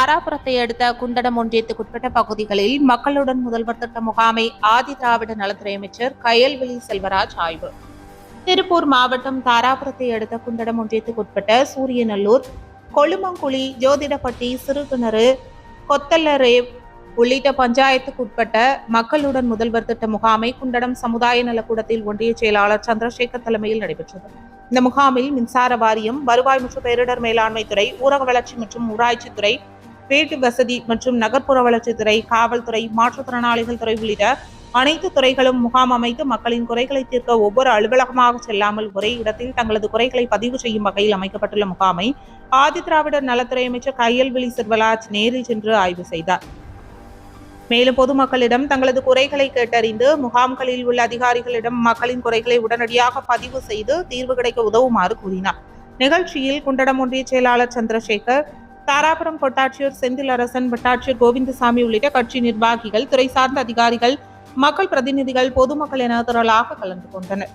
தாராபுரத்தை அடுத்த குண்டடம் ஒன்றியத்துக்குட்பட்ட பகுதிகளில் மக்களுடன் முதல்வர் திட்ட முகாமை ஆதி திராவிட நலத்துறை அமைச்சர் கயல்வெளி செல்வராஜ் ஆய்வு. திருப்பூர் மாவட்டம் தாராபுரத்தை அடுத்த குண்டடம் ஒன்றியத்துக்குட்பட்ட சூரியநல்லூர் கொழுமங்குழி ஜோதிடப்பட்டி சிறுகிணறு கொத்தல்லரேவ் உள்ளிட்ட பஞ்சாயத்துக்குட்பட்ட மக்களுடன் முதல்வர் திட்ட முகாமை குண்டடம் சமுதாய நலக்கூடத்தில் ஒன்றிய செயலாளர் சந்திரசேகர் தலைமையில் நடைபெற்றது. இந்த முகாமில் மின்சார வாரியம் வருவாய் மற்றும் பேரிடர் மேலாண்மை துறை ஊரக வளர்ச்சி மற்றும் ஊராட்சித்துறை வீட்டு வசதி மற்றும் நகர்ப்புற வளர்ச்சித்துறை காவல்துறை மாற்றுத்திறனாளிகள் துறை உள்ளிட்ட அனைத்து துறைகளும் முகாம் அமைத்து மக்களின் குறைகளை தீர்க்க ஒவ்வொரு அலுவலகமாக செல்லாமல் ஒரே இடத்தில் தங்களது குறைகளை பதிவு செய்யும் வகையில் அமைக்கப்பட்டுள்ள முகாமை ஆதி திராவிடர் நலத்துறை அமைச்சர் கையல்விழி செல்வராஜ் நேரில் சென்று ஆய்வு செய்தார். மேலும் பொதுமக்களிடம் தங்களது குறைகளை கேட்டறிந்து முகாம்களில் உள்ள அதிகாரிகளிடம் மக்களின் குறைகளை உடனடியாக பதிவு செய்து தீர்வு கிடைக்க உதவுமாறு கூறினார். நிகழ்ச்சியில் குண்டடம் ஒன்றிய செயலாளர் சந்திரசேகர் தாராபுரம் கொட்டாட்சியர் செந்தில் அரசன் வட்டாட்சியர் கோவிந்தசாமி உள்ளிட்ட கட்சி நிர்வாகிகள் துறை சார்ந்த அதிகாரிகள் மக்கள் பிரதிநிதிகள் பொதுமக்கள் என திரளாக கலந்து கொண்டனர்.